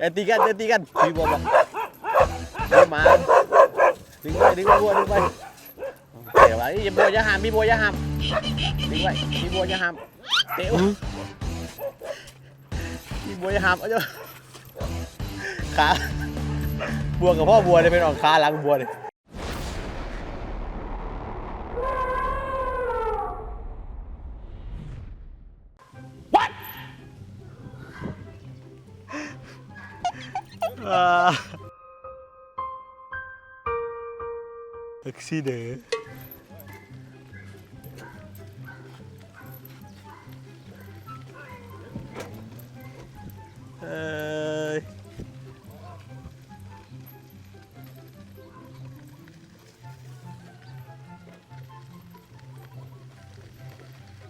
อย่าตีกันอย่าตีกันพี่บัวบอกเดี๋ยวมาดึงไปดึงไปบัวดึงไปเดี๋ยวไว้อย่าบัวอย่าห้ามพี่บัวอย่าห้ามดึงไปพี่บัวอย่าห้ามเตะพี่บัวอย่าห้ามเอาเจ้าขาบัวกับพ่อบัวเลยเป็นออกขาหลังบัวเลย Aksidē. Ai.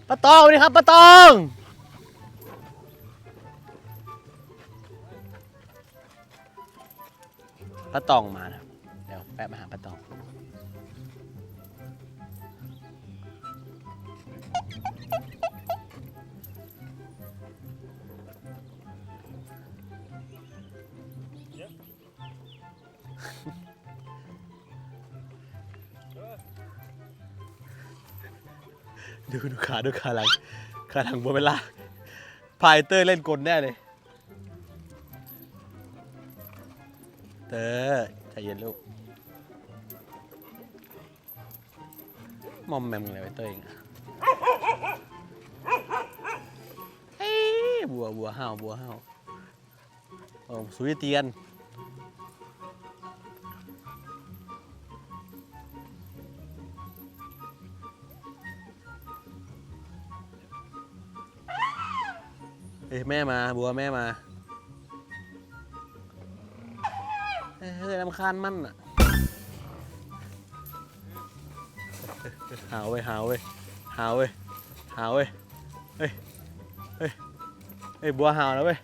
Bà Tông đi khắp Bà Tông ป้าตองมานะเดี๋ยวแวะมาหาป้าตอง ดูดูขาดูขาหลังขาหลังบัวเวลาพายเตอร์เล่นกลแน่เลย เตอร์ใจเย็นลูก มอมแมมอะไรไว้เตอร์เองเฮ้บัวบัวห้าวบัวห้าวโอ้สุยเตียน เอ้ยแม่มาบัวแม่มาเอ้ยเฮ้ยลำคาญมันอะหาวเว้ยหาวเว้ยหาวเว้ยหาวเว้ยเฮ้ยเฮ้ยเฮ้ยบัวหาวแล้วเว้ย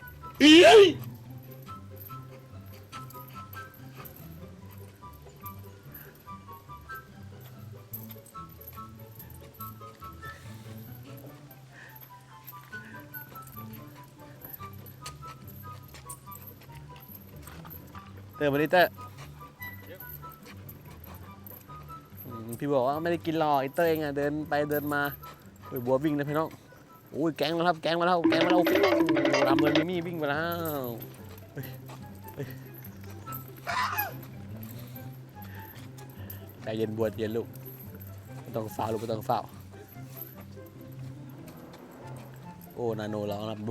อร์มาดิเตอร์อืมพี่บอกว่าไม่ได้กินหรอกไอเตอร์เองอะเดินไปเดินมาโอ้ยบัววิ่งนะพี่น้องโอ้ยแก๊งมาแล้วครับแก๊งมาแล้วแก๊งมาแล้วโอ้โหรำเลยมิมี่วิ่งมาแล้วใจเย็นบวชเย็นลูกไม่ต้องฝ้าลูกไม่ต้องฝ้าโอ้นาโนร้องนะเบ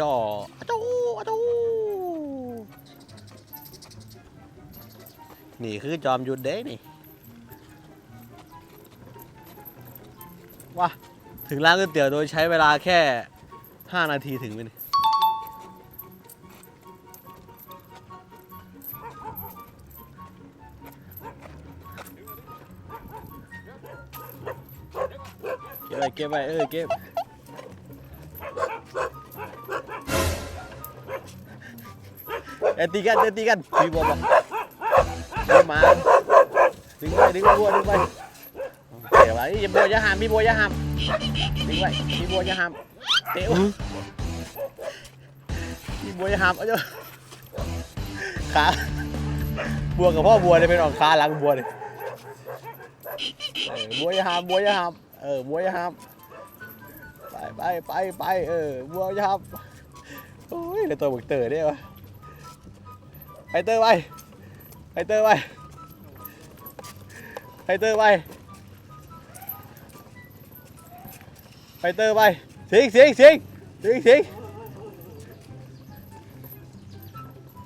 จ่ออะจูอะจูนี่คือจอมยุดเด้นี่ว้าถึงร้านก๋วยเตี๋ยวโดยใช้เวลาแค่ 5 นาทีถึงไหมนี่เก็บไว้เก็บไว้เออเก็บ อย่าตีกันอย่าตีกันพี่บัวบอกเดี๋ยวมาดึงไปดึงไปบัวดึงไปเดี๋ยวไว้อย่าบัวอย่าห้ามพี่บัวอย่าห้ามดึงไว้พี่บัวอย่าห้ามเตะพี่บัวอย่าห้ามเอาเจ้าขาบัวกับพ่อบัวเลยเป็นออกขาหลังบัวเลยบัวอย่าห้ามบัวอย่าห้ามเออบัวอย่าห้ามไปไปไปไปเออบัวอย่าห้ามโอ้ยเลยตัวบักเตอร์เนี่ยวะ ไปเตอร์ไปไปเตอร์ไปไปเตอร์ไปไปเตอร์ไปสิงสิงสิงสิงสิง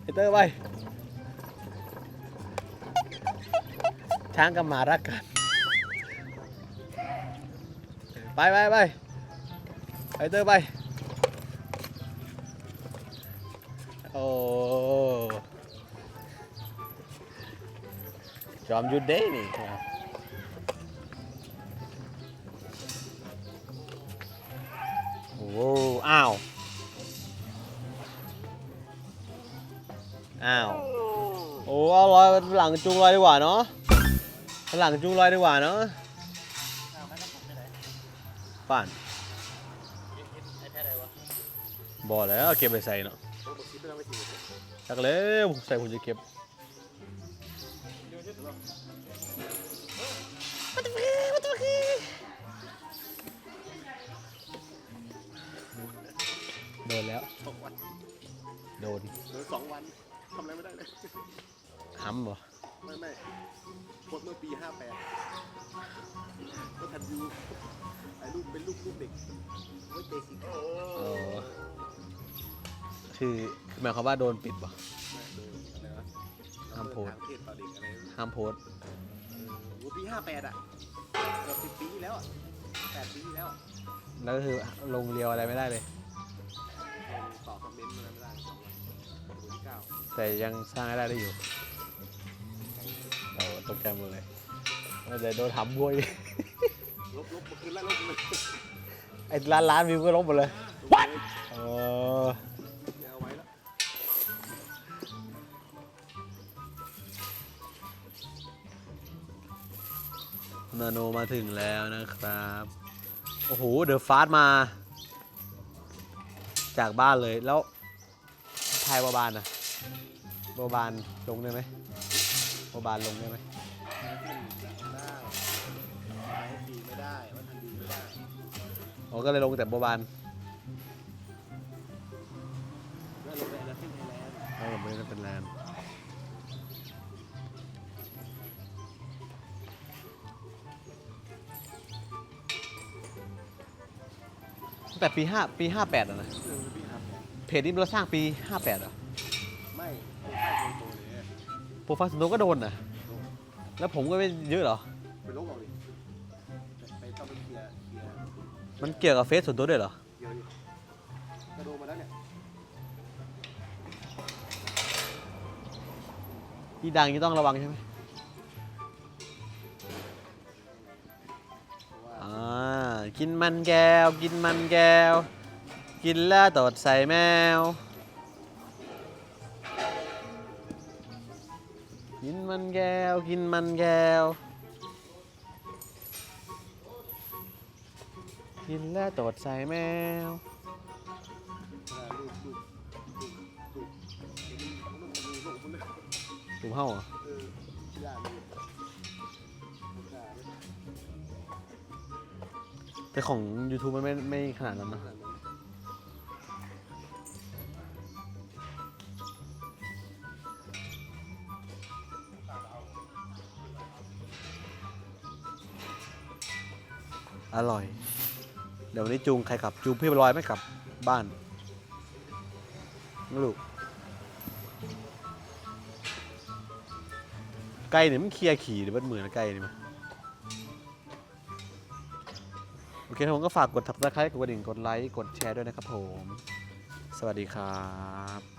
ไปเตอร์ไปช้างกับหมารักกัน ไปไปไปไปเตอร์ไปโอ้ จอมยุทธเด้นี่โอ้โหอ้าว อ้าว โอ้เอาลอยหลังจูงลอยดีกว่าเนาะหลังจูงลอยดีกว่าเนาะป่านบอกแล้วเก็บไปใส่เนาะจักเลยผมใส่ผมจะเก็บ โดนแล้ว สองวันโดนเหลือสองวันทำอะไรไม่ได้เลยห้ำบ่ไม่ไม่โพสต์เมื่อปีห้าแปดก็ทันยูไอ้ลูกเป็นลูกลูกเด็กไม่เตะสิเออคือหมายความว่าโดนปิดบ่ โพสต์ทางเพศต่อเด็กอะไรห้ามโพสต์เออโอ้ปีห้าแปดอะเกือบสิบปีที่แล้วอะแปดปีที่แล้วอะแล้วก็คือลงเรียวอะไรไม่ได้เลยเออตอบคอมเมนต์อะไรไม่ได้สองวันวันที่เก้าแต่ยังสร้างให้ได้ได้อยู่เราตกใจหมดเลยเดี๋ยวโดนทำบวย ลบลบเมื่อคืนแล้วลบเลยไอ้ล้านล้านวิวก็ลบหมดเลย What เออ นาโนมาถึงแล้วนะครับ โอ้โห เดอะฟาสมา จากบ้านเลยแล้วทายบาบานนะบาบานลงได้ไหมบาบานลงได้ไหมได้ให้ฟรีไม่ได้ว่าทันยูไม่ได้อ๋อก็เลยลงแต่บาบานแล้วลงไปแล้วขึ้นไทยแลนด์เออไม่ได้เป็นแลนด์ ตั้งแต่ปีห้าปีห้าแปดอะนะ เออพี่ครับเพจนี้เราสร้างปีห้าแปดอะไม่ไม่ใช่คนโตเลยโปรไฟล์ส่วนตัวก็โดนนะแล้วผมก็ไม่เยอะเหรอ ไปลบเอาดิไปต้องไปเคลียร์เคลียร์มันเกี่ยวกับเฟซส่วนตัวด้วยเหรอ เดี๋ยวดิกระโดดมาแล้วเนี่ยที่ดังนี่ต้องระวังใช่ไหม กินมันแก้ว กินมันแก้ว กินแล้วตดใส่แมว กินมันแก้ว กินมันแก้ว กินแล้วตดใส่แมวเวลาลูกเห็นมันต้องมีลูกมันเฮาเหรอ เออย่าเล แต่ของ YouTube มันไม่ไม่ขนาดนั้นนะอร่อย เดี๋ยววันนี้จูงใครกลับ จูงพี่ลอยไม่กลับบ้านลูกไก่เนี่ยมันเคลียร์ขี่หรือมันเหมือนไก่เนี่มั้ย เคครับผมก็ฝากกด subscribe กดกระดิ่งกดไลค์กดแชร์ด้วยนะครับผม สวัสดีครับ